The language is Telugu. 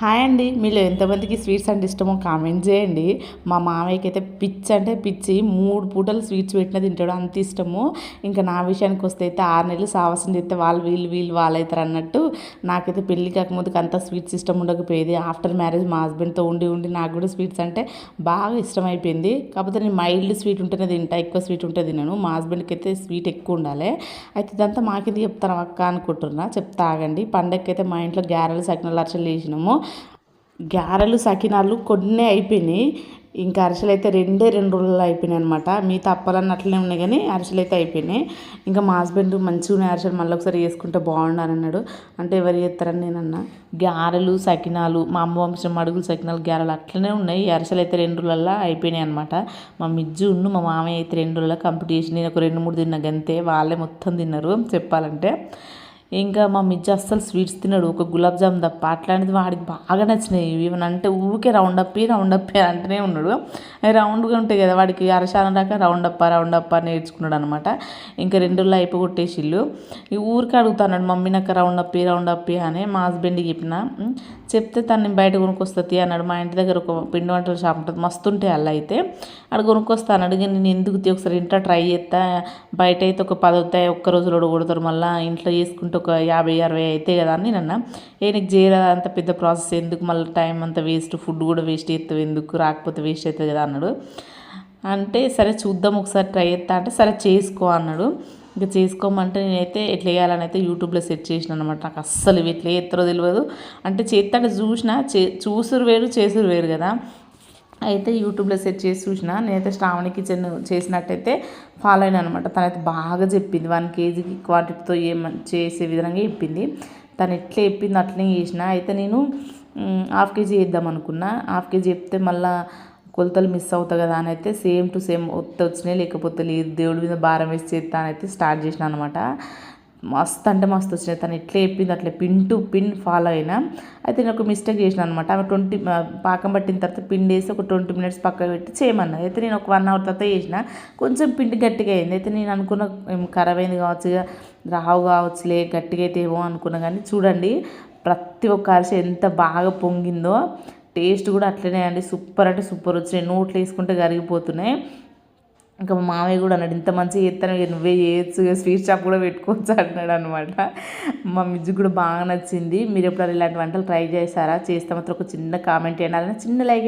హాయ్ అండి. మీలో ఎంతమందికి స్వీట్స్ అంటే ఇష్టమో కామెంట్ చేయండి. మా మామయ్యకి అయితే పిచ్చి అంటే పిచ్చి. మూడు పూటలు స్వీట్స్ పెట్టిన తింటాడు. అంత ఇష్టము. ఇంకా నా విషయానికి వస్తే అయితే ఆరు నెలలు సావసం చేస్తే వాళ్ళు వీళ్ళు వీళ్ళు వాళ్ళు అవుతారు అన్నట్టు నాకైతే పెళ్ళి కాకముందుకు అంత స్వీట్స్ ఇష్టం ఉండకపోయేది. ఆఫ్టర్ మ్యారేజ్ మా హస్బెండ్తో ఉండి ఉండి నాకు కూడా స్వీట్స్ అంటే బాగా ఇష్టం అయిపోయింది కాకపోతే నేను మైల్డ్ స్వీట్ ఉంటేనే తింటా. ఎక్కువ స్వీట్ ఉంటే తినను. మా హస్బెండ్కి అయితే స్వీట్ ఎక్కువ ఉండాలి. అయితే ఇదంతా మాకేది చెప్తాను అక్క అనుకుంటున్నా. చెప్తా ఆగండి. పండగకి అయితే మా ఇంట్లో గ్యారెలు సకినాలు అరచలు వేసినాము. గారెలు సకినాలు కొన్ని అయిపోయినాయి. ఇంకా అరిసెలు అయితే రెండే రెండు రోజులు అయిపోయినాయి అనమాట మీ తప్పాలన్న అట్లనే ఉన్నాయి కానీ అరిసెలు అయితే అయిపోయినాయి. ఇంకా మా హస్బెండ్ మంచిగా అరిసెలు మళ్ళీ ఒకసారి వేసుకుంటే బాగుండాలని అన్నాడు. అంటే ఎవరు చేస్తారని నేను అన్నా గారెలు సకినాలు మా అమ్మ వంశం అడుగులు సకినాలు గారెలు అట్లనే ఉన్నాయి. అరిసెలు అయితే రెండు రోజులలో అయిపోయినాయి అనమాట మా మిజ్జు ఉన్ను మా మామయ్య అయితే రెండు రోజుల్లో కంప్లీట్ చేసి నేను ఒక రెండు మూడు తిన్నా గంతే. వాళ్ళే మొత్తం తిన్నారు చెప్పాలంటే. ఇంకా మా మిజ్జి అస్సలు స్వీట్స్ తిన్నాడు ఒక గులాబ్ జామ్ తప్ప అట్లాంటిది వాడికి బాగా నచ్చినాయి. ఇవి అంటే ఊరికే రౌండ్ అప్పి రౌండ్ అప్పి అంటేనే ఉన్నాడు. అవి రౌండ్గా ఉంటాయి కదా వాడికి అరశాన దాకా రౌండ్ అప్ప రౌండ్ అప్ప నేర్చుకున్నాడు అనమాట ఇంకా రెండు రోజులు అయిపోగొట్టేసిళ్ళు ఈ ఊరికి అడుగుతున్నాడు మమ్మీ నాకు రౌండ్ అప్పి రౌండ్ అప్పి అని. మా హస్బెండ్కి చెప్పిన చెప్తే తను బయట కొనుక్కొస్తుంది అన్నాడు. మా ఇంటి దగ్గర ఒక పిండి వంటల షాప్ ఉంటుంది మస్తు ఉంటాయి అలా అయితే. అక్కడ కొనుక్కొస్తాను అడిగి నేను ఎందుకు ఒకసారి ఇంట్లో ట్రై చేస్తా బయట అయితే ఒక పది అవుతాయి ఒక్క రోజులో కొడతారు మళ్ళీ ఇంట్లో చేసుకుంటే ఒక యాభై అరవై అయితే కదా అని నన్న ఏ నీకు చేయరా అంత పెద్ద ప్రాసెస్ ఎందుకు? మళ్ళీ టైం అంతా వేస్ట్ ఫుడ్ కూడా వేస్ట్ అవుతుంది ఎందుకు? రాకపోతే వేస్ట్ అవుతుంది కదా అన్నాడు. అంటే సరే చూద్దాం ఒకసారి ట్రై చేస్తా అంటే సరే చేసుకో అన్నాడు. ఇంకా చేసుకోమంటే నేనైతే ఎట్లా చేయాలని అయితే యూట్యూబ్లో సెట్ చేసిన అనమాట నాకు అస్సలు ఇవి ఎట్లా చేస్తారో తెలియదు అంటే చేస్తాడు చూసిన చే చూసురు వేరు చేసురు వేరు కదా. అయితే యూట్యూబ్లో సెర్చ్ చేసి చూసిన నేనైతే శ్రావణి కిచెన్ చేసినట్టయితే ఫాలో అయినా అనమాట తనైతే బాగా చెప్పింది. వన్ కేజీకి క్వాంటిటీతో ఏం చేసే విధంగా చెప్పింది. తను ఎట్లా చెప్పింది అట్లనే చేసిన. అయితే నేను హాఫ్ కేజీ వేద్దాం అనుకున్నా. హాఫ్ కేజీ చెప్తే మళ్ళీ కొలతలు మిస్ అవుతా కదా అని అయితే సేమ్ టు సేమ్ వస్తే వచ్చినాయి. లేకపోతే లేదు దేవుడి మీద భారం వేసి చేస్తా అని అయితే స్టార్ట్ చేసిన అనమాట మస్తు అంటే మస్తు వచ్చినాయి. తను ఎట్లా చెప్పింది అట్లా పిన్ టు పిన్ ఫాలో అయినా. అయితే నేను ఒక మిస్టేక్ చేసిన అనమాట ఆమె ట్వంటీ పాకం పట్టిన తర్వాత పిండి వేసి ఒక ట్వంటీ మినిట్స్ పక్క పెట్టి చేయమన్నా అయితే నేను ఒక వన్ అవర్ తర్వాత చేసిన. కొంచెం పిండి గట్టిగా అయింది. అయితే నేను అనుకున్న ఖరాబ్ అయింది కావచ్చు రావు కావచ్చులే గట్టిగా అయితే ఏమో అనుకున్నా. కానీ చూడండి ప్రతి ఒక్క అరిసె ఎంత బాగా పొంగిందో టేస్ట్ కూడా అట్లనే అండి. సూపర్ అంటే సూపర్ వచ్చినాయి. నోట్లు వేసుకుంటే కరిగిపోతున్నాయి. ఇంకా మా మామయ్య కూడా అన్నాడు ఇంత మంచిగా చేస్తాను నువ్వే చేయొచ్చు స్వీట్ షాప్ కూడా పెట్టుకోవచ్చు అన్నాడు అనమాట మా మిజ్జు కూడా బాగా నచ్చింది. మీరు ఎప్పుడైనా ఇలాంటి వంటలు ట్రై చేశారా? చేస్తే మాత్రం ఒక చిన్న కామెంట్ చేయండి. అలానే చిన్న లైక్